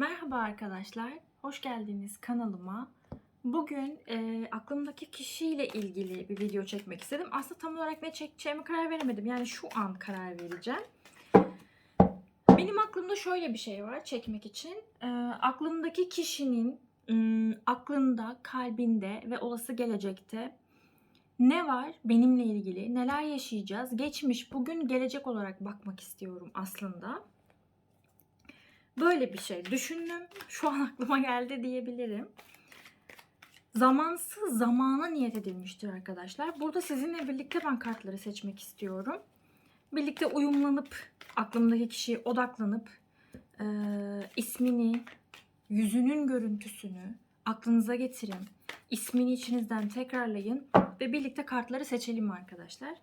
Merhaba arkadaşlar, hoş geldiniz kanalıma. Bugün e, aklımdaki kişiyle ilgili bir video çekmek istedim. Aslında tam olarak ne çekeceğimi karar veremedim. Yani şu an karar vereceğim. Benim aklımda şöyle bir şey var çekmek için. E, aklımdaki kişinin m, aklında, kalbinde ve olası gelecekte ne var benimle ilgili, neler yaşayacağız, geçmiş, bugün, gelecek olarak bakmak istiyorum aslında. Böyle bir şey düşündüm. Şu an aklıma geldi diyebilirim. Zamansız zamana niyet edilmiştir arkadaşlar. Burada sizinle birlikte ben kartları seçmek istiyorum. Birlikte uyumlanıp aklımdaki kişiye odaklanıp e, ismini, yüzünün görüntüsünü aklınıza getirin. İsmini içinizden tekrarlayın ve birlikte kartları seçelim arkadaşlar.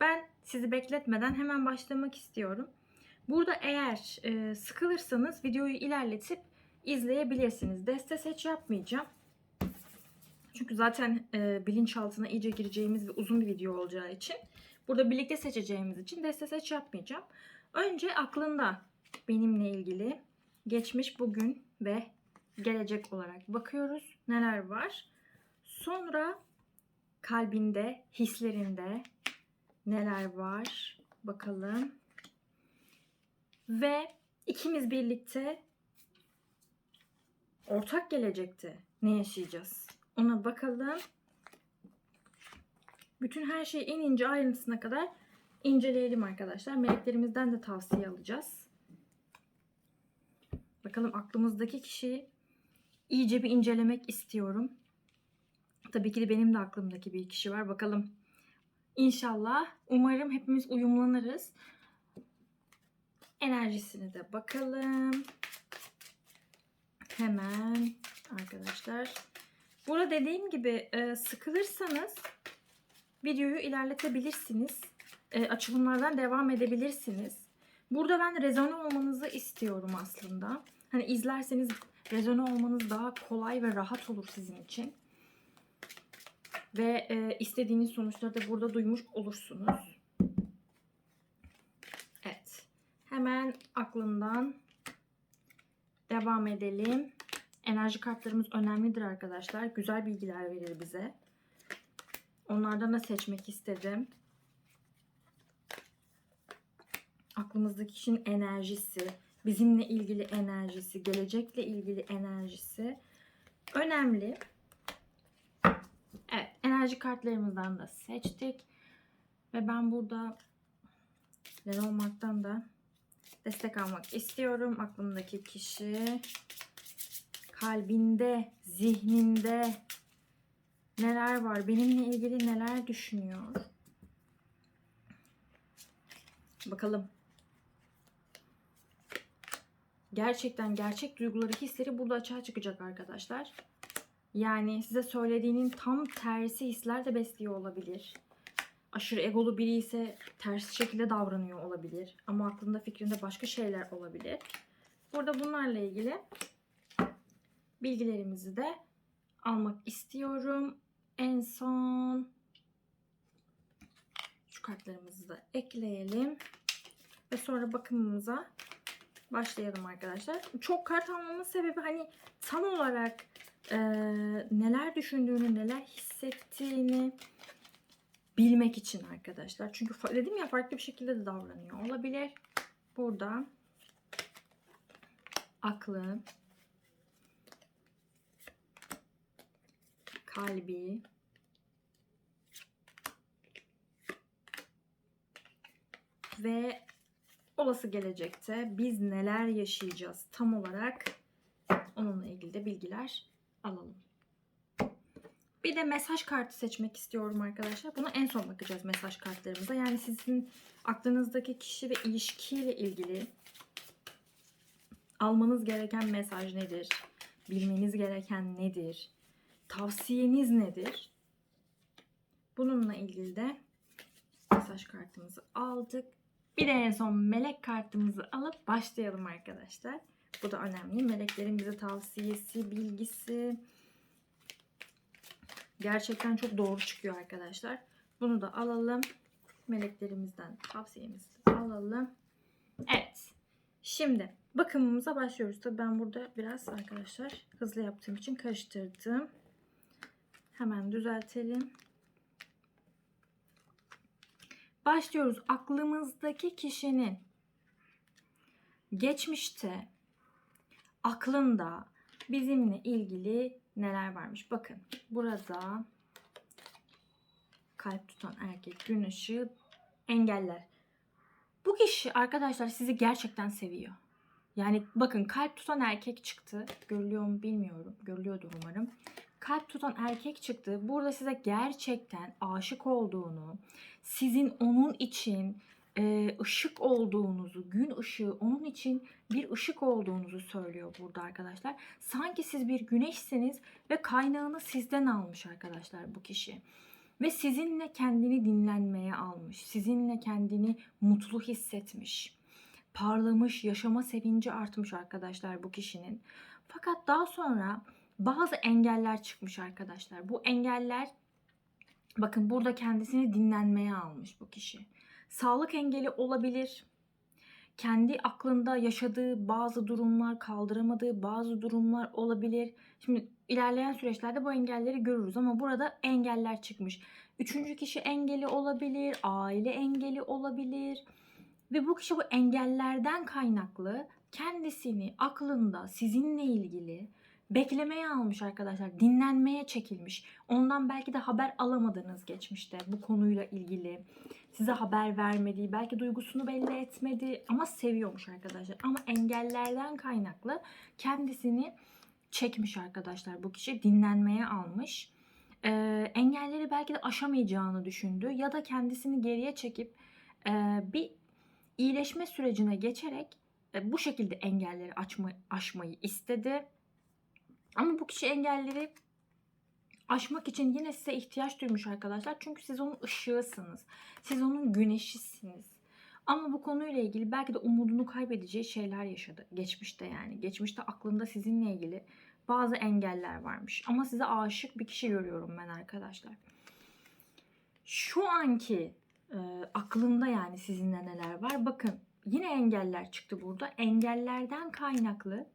Ben sizi bekletmeden hemen başlamak istiyorum. Burada eğer e, sıkılırsanız videoyu ilerletip izleyebilirsiniz. Deste seç yapmayacağım. Çünkü zaten e, bilinçaltına iyice gireceğimiz ve uzun bir video olacağı için burada birlikte seçeceğimiz için deste seç yapmayacağım. Önce aklında benimle ilgili geçmiş, bugün ve gelecek olarak bakıyoruz. Neler var? Sonra kalbinde, hislerinde neler var? Bakalım. Ve ikimiz birlikte ortak gelecekte ne yaşayacağız? Ona bakalım. Bütün her şeyi en ince ayrıntısına kadar inceleyelim arkadaşlar. Meleklerimizden de tavsiye alacağız. Bakalım aklımızdaki kişiyi iyice bir incelemek istiyorum. Tabii ki de benim de aklımdaki bir kişi var. Bakalım. İnşallah, umarım hepimiz uyumlanırız. Enerjisine de bakalım. Hemen arkadaşlar. Burada dediğim gibi e, sıkılırsanız videoyu ilerletebilirsiniz. E, açılımlardan devam edebilirsiniz. Burada ben rezone olmanızı istiyorum aslında. Hani izlerseniz rezone olmanız daha kolay ve rahat olur sizin için. Ve e, istediğiniz sonuçları da burada duymuş olursunuz. Evet. Hemen aklından devam edelim. Enerji kartlarımız önemlidir arkadaşlar. Güzel bilgiler verir bize. Onlardan da seçmek istedim. Aklımızdaki kişinin enerjisi, bizimle ilgili enerjisi, gelecekle ilgili enerjisi önemli. Evet, enerji kartlarımızdan da seçtik. Ve ben burada Lenormand'dan da destek almak istiyorum. Aklımdaki kişi kalbinde, zihninde neler var? Benimle ilgili neler düşünüyor? Bakalım. Gerçekten gerçek duyguları, hisleri burada açığa çıkacak arkadaşlar. Yani size söylediğinin tam tersi hisler de besliyor olabilir. Aşırı egolu biri ise ters şekilde davranıyor olabilir. Ama aklında fikrinde başka şeyler olabilir. Burada bunlarla ilgili bilgilerimizi de almak istiyorum. En son şu kartlarımızı da ekleyelim. Ve sonra bakımımıza başlayalım arkadaşlar. Çok kart almamın sebebi hani tam olarak e, neler düşündüğünü, neler hissettiğini bilmek için arkadaşlar. Çünkü dedim ya farklı bir şekilde de davranıyor olabilir. Burada aklı, kalbi, ve olası gelecekte biz neler yaşayacağız tam olarak onunla ilgili de bilgiler alalım. Bir de mesaj kartı seçmek istiyorum arkadaşlar. Buna en son bakacağız mesaj kartlarımıza. Yani sizin aklınızdaki kişi ve ilişkiyle ilgili almanız gereken mesaj nedir? Bilmeniz gereken nedir? Tavsiyeniz nedir? Bununla ilgili de mesaj kartımızı aldık. Bir de en son melek kartımızı alıp başlayalım arkadaşlar. Bu da önemli. Meleklerin bize tavsiyesi, bilgisi gerçekten çok doğru çıkıyor arkadaşlar. Bunu da alalım. Meleklerimizden tavsiyemizi alalım. Evet. Şimdi bakımımıza başlıyoruz. Tabii ben burada biraz arkadaşlar hızlı yaptığım için karıştırdım. Hemen düzeltelim. Başlıyoruz. Aklımızdaki kişinin geçmişte aklında bizimle ilgili neler varmış? Bakın burada kalp tutan erkek, gün ışığı, engeller. Bu kişi arkadaşlar sizi gerçekten seviyor. Yani bakın kalp tutan erkek çıktı. Görülüyor mu bilmiyorum. Görülüyordur umarım. Kalp tutan erkek çıktı. Burada size gerçekten aşık olduğunu, sizin onun için e, ışık olduğunuzu, gün ışığı onun için bir ışık olduğunuzu söylüyor burada arkadaşlar. Sanki siz bir güneşsiniz ve kaynağını sizden almış arkadaşlar bu kişi. Ve sizinle kendini dinlenmeye almış. Sizinle kendini mutlu hissetmiş. Parlamış, yaşama sevinci artmış arkadaşlar bu kişinin. Fakat daha sonra bazı engeller çıkmış arkadaşlar. Bu engeller bakın burada kendisini dinlenmeye almış bu kişi. Sağlık engeli olabilir. Kendi aklında yaşadığı bazı durumlar, kaldıramadığı bazı durumlar olabilir. Şimdi ilerleyen süreçlerde bu engelleri görürüz ama burada engeller çıkmış. Üçüncü kişi engeli olabilir, aile engeli olabilir. Ve bu kişi bu engellerden kaynaklı kendisini aklında sizinle ilgili beklemeye almış arkadaşlar. Dinlenmeye çekilmiş. Ondan belki de haber alamadınız geçmişte bu konuyla ilgili. Size haber vermedi, belki duygusunu belli etmedi ama seviyormuş arkadaşlar. Ama engellerden kaynaklı kendisini çekmiş arkadaşlar bu kişi. Dinlenmeye almış. Ee, engelleri belki de aşamayacağını düşündü ya da kendisini geriye çekip e, bir iyileşme sürecine geçerek e, bu şekilde engelleri açma, aşmayı istedi. Ama bu kişi engelleri aşmak için yine size ihtiyaç duymuş arkadaşlar. Çünkü siz onun ışığısınız. Siz onun güneşisiniz. Ama bu konuyla ilgili belki de umudunu kaybedeceği şeyler yaşadı. Geçmişte yani. Geçmişte aklında sizinle ilgili bazı engeller varmış. Ama size aşık bir kişi görüyorum ben arkadaşlar. Şu anki e, aklında yani sizinle neler var? Bakın yine engeller çıktı burada. Engellerden kaynaklı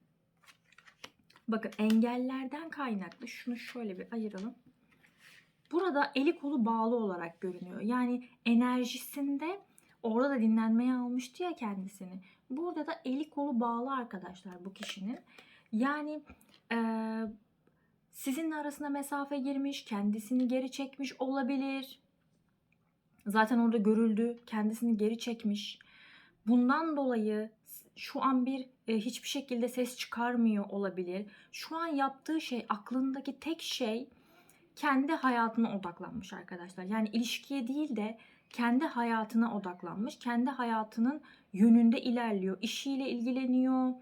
Bakın engellerden kaynaklı şunu şöyle bir ayıralım. Burada eli kolu bağlı olarak görünüyor. Yani enerjisinde orada da dinlenmeye almıştı ya kendisini. Burada da eli kolu bağlı arkadaşlar bu kişinin. Yani e, sizinle arasına mesafe girmiş, kendisini geri çekmiş olabilir. Zaten orada görüldü, kendisini geri çekmiş. Bundan dolayı şu an bir e, hiçbir şekilde ses çıkarmıyor olabilir. Şu an yaptığı şey aklındaki tek şey kendi hayatına odaklanmış arkadaşlar. Yani ilişkiye değil de kendi hayatına odaklanmış. Kendi hayatının yönünde ilerliyor. İşiyle ilgileniyor.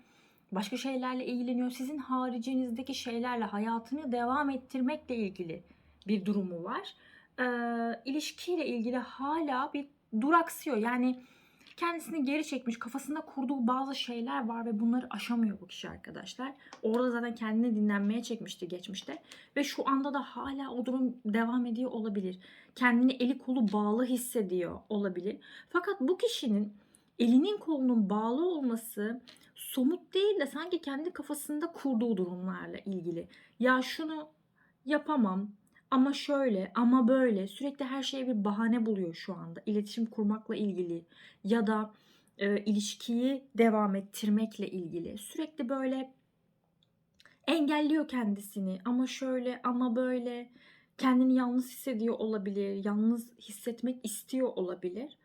Başka şeylerle ilgileniyor. Sizin haricinizdeki şeylerle hayatını devam ettirmekle ilgili bir durumu var. Ee, ilişkiyle ilgili hala bir duraksıyor. Yani kendisini geri çekmiş, kafasında kurduğu bazı şeyler var ve bunları aşamıyor bu kişi arkadaşlar. Orada zaten kendini dinlenmeye çekmişti geçmişte ve şu anda da hala o durum devam ediyor olabilir. Kendini eli kolu bağlı hissediyor olabilir. Fakat bu kişinin elinin kolunun bağlı olması somut değil de sanki kendi kafasında kurduğu durumlarla ilgili. Ya şunu yapamam, ama şöyle ama böyle sürekli her şeye bir bahane buluyor şu anda. İletişim kurmakla ilgili ya da e, ilişkiyi devam ettirmekle ilgili. Sürekli böyle engelliyor kendisini ama şöyle ama böyle kendini yalnız hissediyor olabilir. Yalnız hissetmek istiyor olabilir.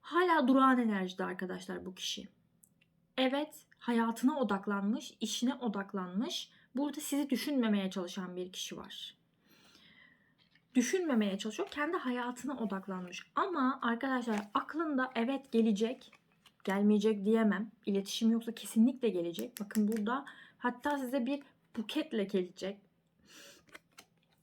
Hala durağan enerjide arkadaşlar bu kişi. Evet hayatına odaklanmış, işine odaklanmış. Burada sizi düşünmemeye çalışan bir kişi var düşünmemeye çalışıyor. Kendi hayatına odaklanmış. Ama arkadaşlar aklında evet gelecek, gelmeyecek diyemem. İletişim yoksa kesinlikle gelecek. Bakın burada hatta size bir buketle gelecek.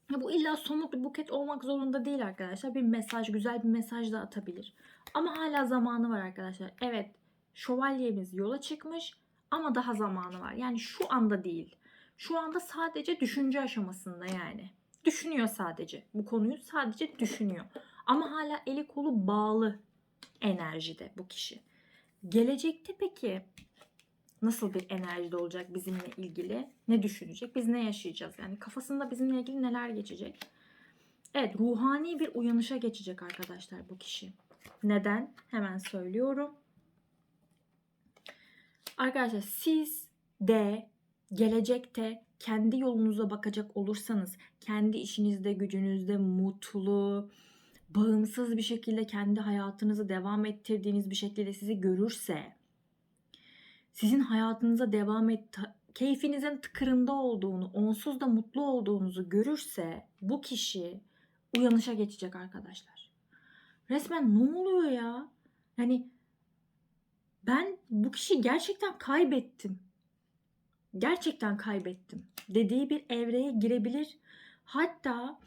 Bu illa somut bir buket olmak zorunda değil arkadaşlar. Bir mesaj, güzel bir mesaj da atabilir. Ama hala zamanı var arkadaşlar. Evet, şövalyemiz yola çıkmış ama daha zamanı var. Yani şu anda değil. Şu anda sadece düşünce aşamasında yani. Düşünüyor sadece. Bu konuyu sadece düşünüyor. Ama hala eli kolu bağlı enerjide bu kişi. Gelecekte peki Nasıl bir enerjide olacak bizimle ilgili? Ne düşünecek? Biz ne yaşayacağız? Yani kafasında bizimle ilgili neler geçecek? Evet, ruhani bir uyanışa geçecek arkadaşlar bu kişi. Neden? Hemen söylüyorum. Arkadaşlar siz de gelecekte kendi yolunuza bakacak olursanız, kendi işinizde, gücünüzde mutlu, bağımsız bir şekilde kendi hayatınızı devam ettirdiğiniz bir şekilde sizi görürse, sizin hayatınıza devam et, keyfinizin tıkırında olduğunu, onsuz da mutlu olduğunuzu görürse bu kişi uyanışa geçecek arkadaşlar. Resmen ne oluyor ya? Yani ben bu kişiyi gerçekten kaybettim. Gerçekten kaybettim dediği bir evreye girebilir. Hatta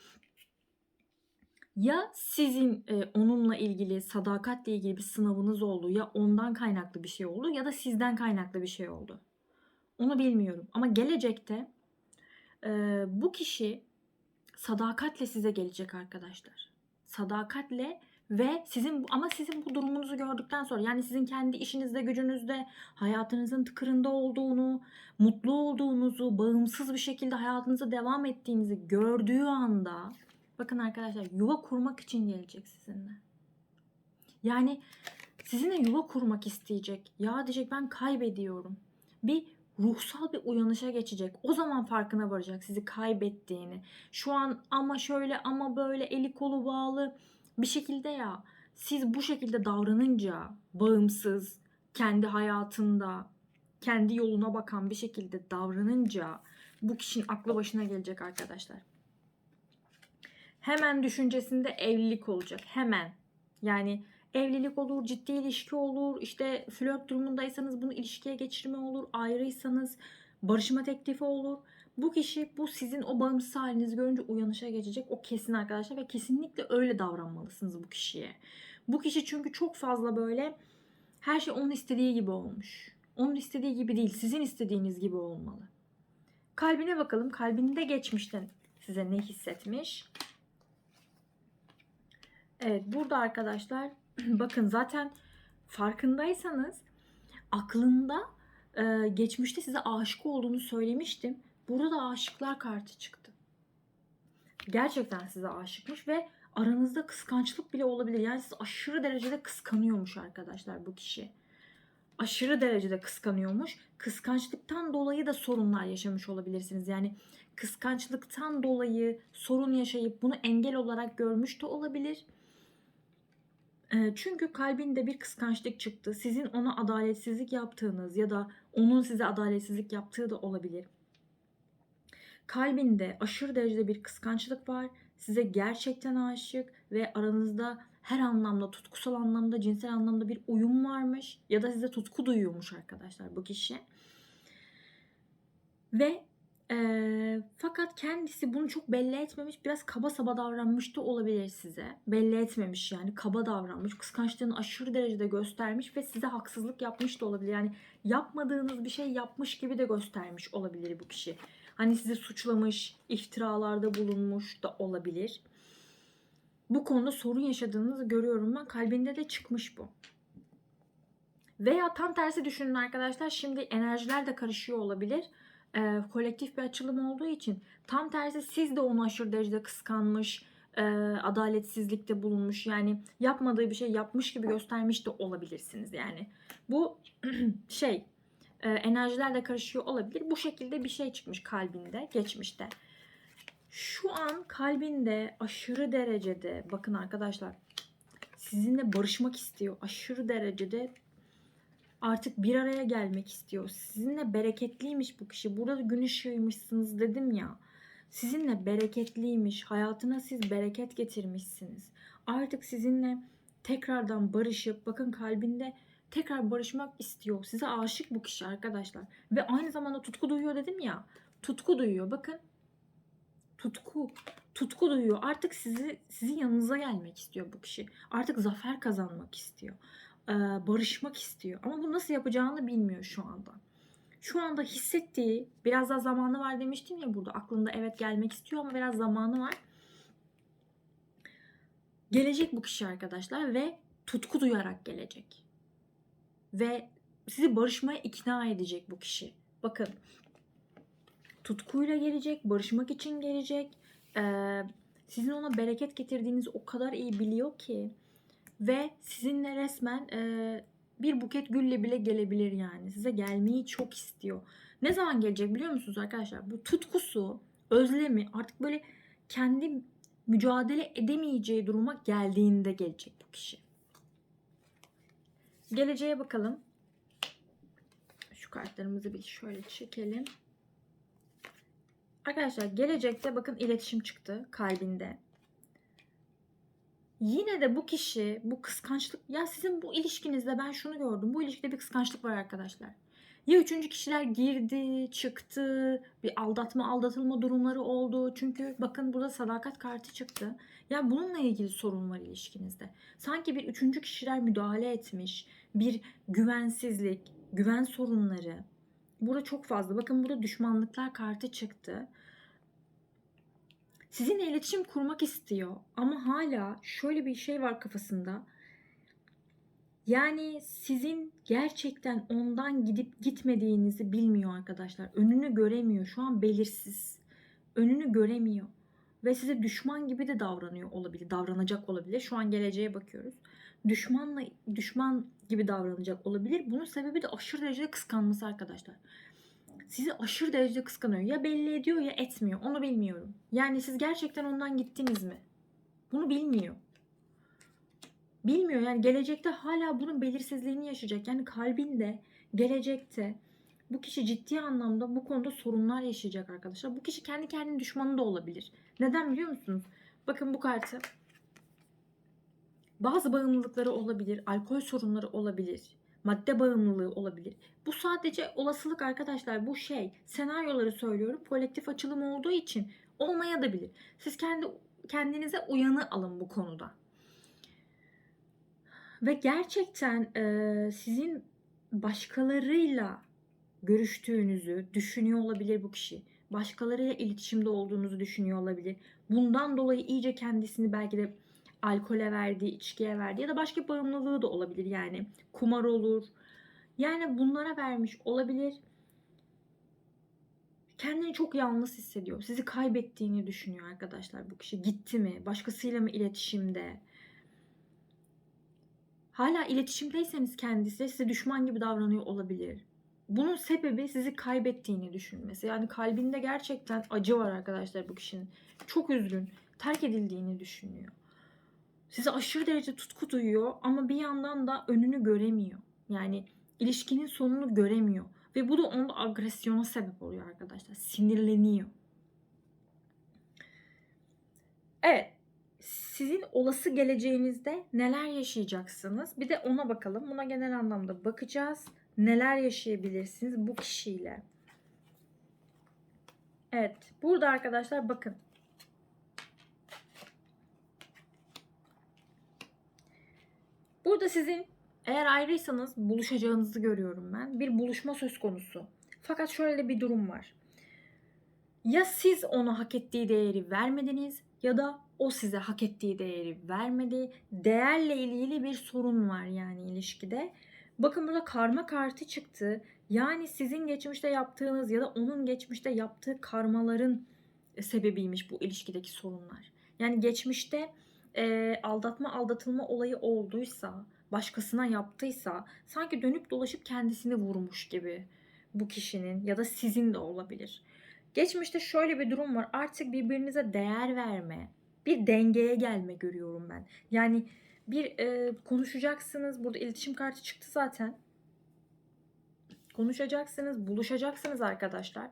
ya sizin e, onunla ilgili sadakatle ilgili bir sınavınız oldu ya ondan kaynaklı bir şey oldu ya da sizden kaynaklı bir şey oldu. Onu bilmiyorum ama gelecekte e, bu kişi sadakatle size gelecek arkadaşlar. Sadakatle ve sizin ama sizin bu durumunuzu gördükten sonra yani sizin kendi işinizde, gücünüzde, hayatınızın tıkırında olduğunu, mutlu olduğunuzu, bağımsız bir şekilde hayatınıza devam ettiğinizi gördüğü anda bakın arkadaşlar yuva kurmak için gelecek sizinle. Yani sizinle yuva kurmak isteyecek. Ya diyecek ben kaybediyorum. Bir ruhsal bir uyanışa geçecek. O zaman farkına varacak sizi kaybettiğini. Şu an ama şöyle ama böyle eli kolu bağlı bir şekilde ya siz bu şekilde davranınca bağımsız, kendi hayatında, kendi yoluna bakan bir şekilde davranınca bu kişinin aklı başına gelecek arkadaşlar. Hemen düşüncesinde evlilik olacak. Hemen. Yani evlilik olur, ciddi ilişki olur, işte flört durumundaysanız bunu ilişkiye geçirme olur, ayrıysanız barışma teklifi olur. Bu kişi bu sizin o bağımsız halinizi görünce uyanışa geçecek. O kesin arkadaşlar ve kesinlikle öyle davranmalısınız bu kişiye. Bu kişi çünkü çok fazla böyle her şey onun istediği gibi olmuş. Onun istediği gibi değil, sizin istediğiniz gibi olmalı. Kalbine bakalım. Kalbinde geçmişten size ne hissetmiş? Evet, burada arkadaşlar bakın zaten farkındaysanız aklında e, geçmişte size aşık olduğunu söylemiştim. Burada da aşıklar kartı çıktı. Gerçekten size aşıkmış ve aranızda kıskançlık bile olabilir. Yani siz aşırı derecede kıskanıyormuş arkadaşlar bu kişi. Aşırı derecede kıskanıyormuş. Kıskançlıktan dolayı da sorunlar yaşamış olabilirsiniz. Yani kıskançlıktan dolayı sorun yaşayıp bunu engel olarak görmüş de olabilir. Çünkü kalbinde bir kıskançlık çıktı. Sizin ona adaletsizlik yaptığınız ya da onun size adaletsizlik yaptığı da olabilir. Kalbinde aşırı derecede bir kıskançlık var. Size gerçekten aşık ve aranızda her anlamda, tutkusal anlamda, cinsel anlamda bir uyum varmış ya da size tutku duyuyormuş arkadaşlar bu kişi. Ve e, fakat kendisi bunu çok belli etmemiş. Biraz kaba saba davranmış da olabilir size. Belli etmemiş yani kaba davranmış. Kıskançlığını aşırı derecede göstermiş ve size haksızlık yapmış da olabilir. Yani yapmadığınız bir şey yapmış gibi de göstermiş olabilir bu kişi. Hani sizi suçlamış, iftiralarda bulunmuş da olabilir. Bu konuda sorun yaşadığınızı görüyorum ben. Kalbinde de çıkmış bu. Veya tam tersi düşünün arkadaşlar. Şimdi enerjiler de karışıyor olabilir. Ee, kolektif bir açılım olduğu için tam tersi siz de onu aşırı derecede kıskanmış, e, adaletsizlikte bulunmuş. Yani yapmadığı bir şey yapmış gibi göstermiş de olabilirsiniz yani. Bu şey e, enerjiler de karışıyor olabilir. Bu şekilde bir şey çıkmış kalbinde, geçmişte. Şu an kalbinde aşırı derecede bakın arkadaşlar sizinle barışmak istiyor. Aşırı derecede artık bir araya gelmek istiyor. Sizinle bereketliymiş bu kişi. Burada gün ışığıymışsınız dedim ya. Sizinle bereketliymiş. Hayatına siz bereket getirmişsiniz. Artık sizinle tekrardan barışıp bakın kalbinde tekrar barışmak istiyor. Size aşık bu kişi arkadaşlar. Ve aynı zamanda tutku duyuyor dedim ya. Tutku duyuyor. Bakın. Tutku. Tutku duyuyor. Artık sizi sizin yanınıza gelmek istiyor bu kişi. Artık zafer kazanmak istiyor. Ee, barışmak istiyor. Ama bu nasıl yapacağını bilmiyor şu anda. Şu anda hissettiği biraz daha zamanı var demiştim ya burada. Aklında evet gelmek istiyor ama biraz zamanı var. Gelecek bu kişi arkadaşlar ve tutku duyarak gelecek ve sizi barışmaya ikna edecek bu kişi. Bakın tutkuyla gelecek, barışmak için gelecek. Ee, sizin ona bereket getirdiğinizi o kadar iyi biliyor ki ve sizinle resmen e, bir buket gülle bile gelebilir yani. Size gelmeyi çok istiyor. Ne zaman gelecek biliyor musunuz arkadaşlar? Bu tutkusu, özlemi artık böyle kendi mücadele edemeyeceği duruma geldiğinde gelecek bu kişi. Geleceğe bakalım. Şu kartlarımızı bir şöyle çekelim. Arkadaşlar gelecekte bakın iletişim çıktı kalbinde. Yine de bu kişi bu kıskançlık ya sizin bu ilişkinizde ben şunu gördüm. Bu ilişkide bir kıskançlık var arkadaşlar. Ya üçüncü kişiler girdi, çıktı, bir aldatma, aldatılma durumları oldu. Çünkü bakın burada sadakat kartı çıktı. Ya bununla ilgili sorun var ilişkinizde. Sanki bir üçüncü kişiler müdahale etmiş. Bir güvensizlik, güven sorunları. Burada çok fazla. Bakın burada düşmanlıklar kartı çıktı. Sizinle iletişim kurmak istiyor ama hala şöyle bir şey var kafasında. Yani sizin gerçekten ondan gidip gitmediğinizi bilmiyor arkadaşlar. Önünü göremiyor. Şu an belirsiz. Önünü göremiyor. Ve size düşman gibi de davranıyor olabilir. Davranacak olabilir. Şu an geleceğe bakıyoruz. Düşmanla düşman gibi davranacak olabilir. Bunun sebebi de aşırı derecede kıskanması arkadaşlar. Sizi aşırı derecede kıskanıyor. Ya belli ediyor ya etmiyor. Onu bilmiyorum. Yani siz gerçekten ondan gittiniz mi? Bunu bilmiyor bilmiyor yani gelecekte hala bunun belirsizliğini yaşayacak. Yani kalbinde gelecekte bu kişi ciddi anlamda bu konuda sorunlar yaşayacak arkadaşlar. Bu kişi kendi kendine düşmanı da olabilir. Neden biliyor musunuz? Bakın bu kartı. Bazı bağımlılıkları olabilir, alkol sorunları olabilir, madde bağımlılığı olabilir. Bu sadece olasılık arkadaşlar. Bu şey senaryoları söylüyorum. Kolektif açılım olduğu için olmaya da bilir. Siz kendi kendinize uyanı alın bu konuda. Ve gerçekten e, sizin başkalarıyla görüştüğünüzü düşünüyor olabilir bu kişi. Başkalarıyla iletişimde olduğunuzu düşünüyor olabilir. Bundan dolayı iyice kendisini belki de alkole verdi, içkiye verdi ya da başka bağımlılığı da olabilir yani. Kumar olur. Yani bunlara vermiş olabilir. Kendini çok yalnız hissediyor. Sizi kaybettiğini düşünüyor arkadaşlar bu kişi. Gitti mi? Başkasıyla mı iletişimde? hala iletişimdeyseniz kendisi size düşman gibi davranıyor olabilir. Bunun sebebi sizi kaybettiğini düşünmesi. Yani kalbinde gerçekten acı var arkadaşlar bu kişinin. Çok üzgün. Terk edildiğini düşünüyor. Size aşırı derece tutku duyuyor ama bir yandan da önünü göremiyor. Yani ilişkinin sonunu göremiyor. Ve bu da onda agresyona sebep oluyor arkadaşlar. Sinirleniyor. Evet sizin olası geleceğinizde neler yaşayacaksınız? Bir de ona bakalım. Buna genel anlamda bakacağız. Neler yaşayabilirsiniz bu kişiyle? Evet. Burada arkadaşlar bakın. Burada sizin eğer ayrıysanız buluşacağınızı görüyorum ben. Bir buluşma söz konusu. Fakat şöyle bir durum var. Ya siz ona hak ettiği değeri vermediniz ya da o size hak ettiği değeri vermedi. Değerle ilgili bir sorun var yani ilişkide. Bakın burada karma kartı çıktı. Yani sizin geçmişte yaptığınız ya da onun geçmişte yaptığı karmaların sebebiymiş bu ilişkideki sorunlar. Yani geçmişte e, aldatma aldatılma olayı olduysa, başkasına yaptıysa sanki dönüp dolaşıp kendisini vurmuş gibi bu kişinin ya da sizin de olabilir. Geçmişte şöyle bir durum var. Artık birbirinize değer verme, bir dengeye gelme görüyorum ben. Yani bir e, konuşacaksınız. Burada iletişim kartı çıktı zaten. Konuşacaksınız, buluşacaksınız arkadaşlar.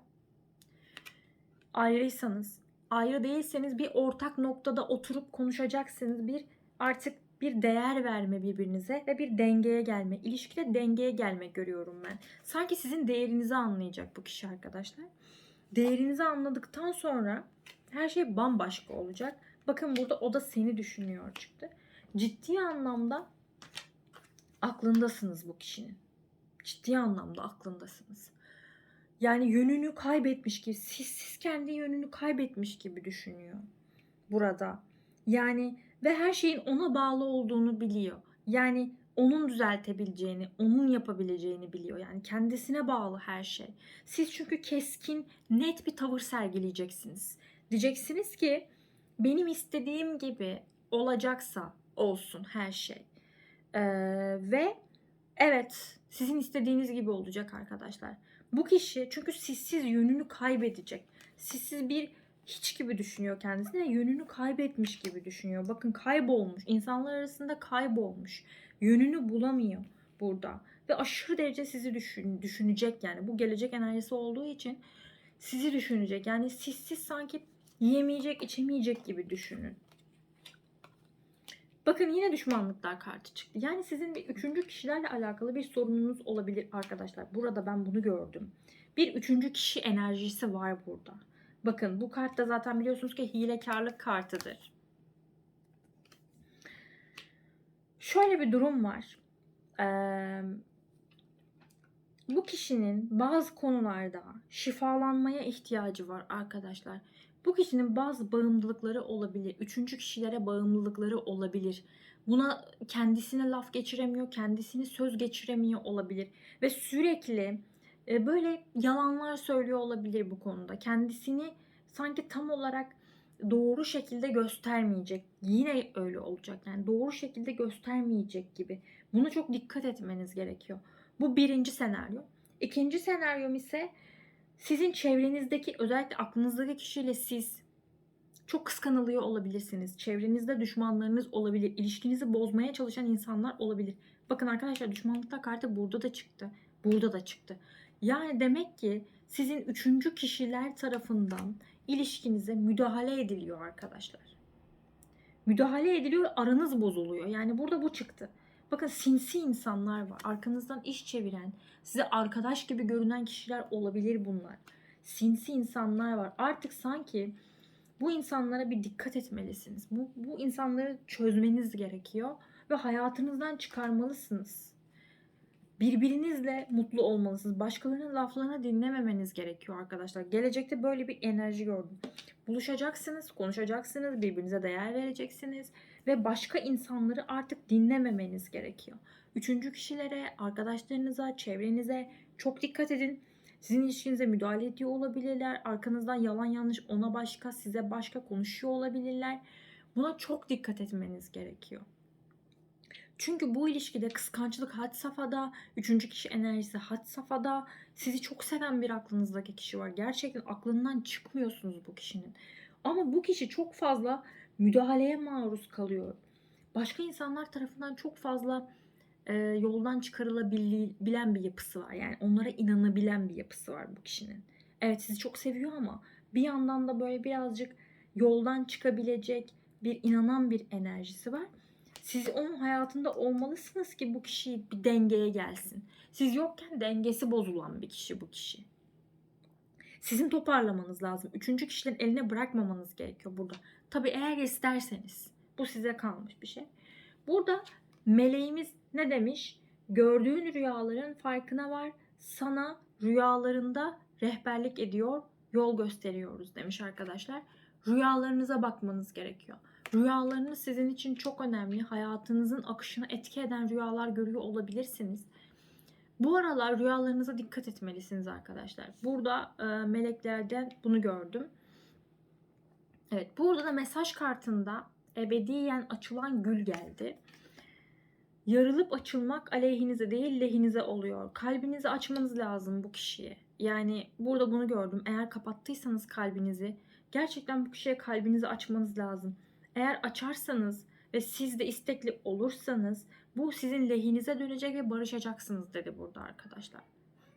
Ayrıysanız, ayrı değilseniz bir ortak noktada oturup konuşacaksınız. Bir artık bir değer verme birbirinize ve bir dengeye gelme. İlişkide dengeye gelme görüyorum ben. Sanki sizin değerinizi anlayacak bu kişi arkadaşlar. Değerinizi anladıktan sonra her şey bambaşka olacak. Bakın burada o da seni düşünüyor çıktı. Ciddi anlamda aklındasınız bu kişinin. Ciddi anlamda aklındasınız. Yani yönünü kaybetmiş gibi, siz, siz kendi yönünü kaybetmiş gibi düşünüyor burada. Yani ve her şeyin ona bağlı olduğunu biliyor. Yani onun düzeltebileceğini, onun yapabileceğini biliyor. Yani kendisine bağlı her şey. Siz çünkü keskin, net bir tavır sergileyeceksiniz. Diyeceksiniz ki benim istediğim gibi olacaksa olsun her şey. Ee, ve evet sizin istediğiniz gibi olacak arkadaşlar. Bu kişi çünkü sizsiz yönünü kaybedecek. Sizsiz bir hiç gibi düşünüyor kendisini yönünü kaybetmiş gibi düşünüyor. Bakın kaybolmuş. İnsanlar arasında kaybolmuş. Yönünü bulamıyor burada. Ve aşırı derece sizi düşün, düşünecek yani. Bu gelecek enerjisi olduğu için sizi düşünecek. Yani sizsiz sanki yiyemeyecek, içemeyecek gibi düşünün. Bakın yine düşmanlıklar kartı çıktı. Yani sizin bir üçüncü kişilerle alakalı bir sorununuz olabilir arkadaşlar. Burada ben bunu gördüm. Bir üçüncü kişi enerjisi var burada. Bakın bu kart da zaten biliyorsunuz ki hilekarlık kartıdır. Şöyle bir durum var. Ee, bu kişinin bazı konularda şifalanmaya ihtiyacı var arkadaşlar. Bu kişinin bazı bağımlılıkları olabilir. Üçüncü kişilere bağımlılıkları olabilir. Buna kendisine laf geçiremiyor, kendisini söz geçiremiyor olabilir. Ve sürekli e, böyle yalanlar söylüyor olabilir bu konuda. Kendisini sanki tam olarak doğru şekilde göstermeyecek. Yine öyle olacak. Yani doğru şekilde göstermeyecek gibi. Buna çok dikkat etmeniz gerekiyor. Bu birinci senaryo. İkinci senaryom ise sizin çevrenizdeki özellikle aklınızdaki kişiyle siz çok kıskanılıyor olabilirsiniz. Çevrenizde düşmanlarınız olabilir. İlişkinizi bozmaya çalışan insanlar olabilir. Bakın arkadaşlar düşmanlıkta kartı burada da çıktı. Burada da çıktı. Yani demek ki sizin üçüncü kişiler tarafından ilişkinize müdahale ediliyor arkadaşlar. Müdahale ediliyor, aranız bozuluyor. Yani burada bu çıktı. Bakın sinsi insanlar var. Arkanızdan iş çeviren, size arkadaş gibi görünen kişiler olabilir bunlar. Sinsi insanlar var. Artık sanki bu insanlara bir dikkat etmelisiniz. Bu, bu insanları çözmeniz gerekiyor ve hayatınızdan çıkarmalısınız. Birbirinizle mutlu olmalısınız. Başkalarının laflarını dinlememeniz gerekiyor arkadaşlar. Gelecekte böyle bir enerji gördüm. Buluşacaksınız, konuşacaksınız, birbirinize değer vereceksiniz ve başka insanları artık dinlememeniz gerekiyor. Üçüncü kişilere, arkadaşlarınıza, çevrenize çok dikkat edin. Sizin ilişkinize müdahale ediyor olabilirler. Arkanızdan yalan yanlış ona başka, size başka konuşuyor olabilirler. Buna çok dikkat etmeniz gerekiyor. Çünkü bu ilişkide kıskançlık had safhada, üçüncü kişi enerjisi had safhada. Sizi çok seven bir aklınızdaki kişi var. Gerçekten aklından çıkmıyorsunuz bu kişinin. Ama bu kişi çok fazla müdahaleye maruz kalıyor. Başka insanlar tarafından çok fazla e, yoldan çıkarılabilen bir yapısı var. Yani onlara inanabilen bir yapısı var bu kişinin. Evet sizi çok seviyor ama bir yandan da böyle birazcık yoldan çıkabilecek bir inanan bir enerjisi var. Siz onun hayatında olmalısınız ki bu kişi bir dengeye gelsin. Siz yokken dengesi bozulan bir kişi bu kişi. Sizin toparlamanız lazım. Üçüncü kişilerin eline bırakmamanız gerekiyor burada. Tabii eğer isterseniz. Bu size kalmış bir şey. Burada meleğimiz ne demiş? Gördüğün rüyaların farkına var. Sana rüyalarında rehberlik ediyor, yol gösteriyoruz demiş arkadaşlar. Rüyalarınıza bakmanız gerekiyor. Rüyalarınız sizin için çok önemli. Hayatınızın akışına etki eden rüyalar görüyor olabilirsiniz. Bu aralar rüyalarınıza dikkat etmelisiniz arkadaşlar. Burada e, meleklerden bunu gördüm. Evet burada da mesaj kartında ebediyen açılan gül geldi. Yarılıp açılmak aleyhinize değil lehinize oluyor. Kalbinizi açmanız lazım bu kişiye. Yani burada bunu gördüm. Eğer kapattıysanız kalbinizi gerçekten bu kişiye kalbinizi açmanız lazım. Eğer açarsanız ve siz de istekli olursanız bu sizin lehinize dönecek ve barışacaksınız dedi burada arkadaşlar.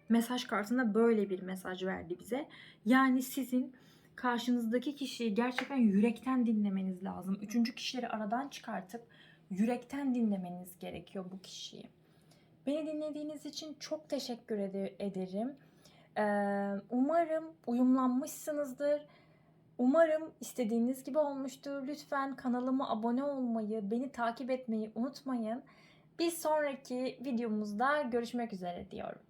Mesaj kartında böyle bir mesaj verdi bize. Yani sizin karşınızdaki kişiyi gerçekten yürekten dinlemeniz lazım. Üçüncü kişileri aradan çıkartıp yürekten dinlemeniz gerekiyor bu kişiyi. Beni dinlediğiniz için çok teşekkür ederim. Umarım uyumlanmışsınızdır. Umarım istediğiniz gibi olmuştur. Lütfen kanalıma abone olmayı, beni takip etmeyi unutmayın. Bir sonraki videomuzda görüşmek üzere diyorum.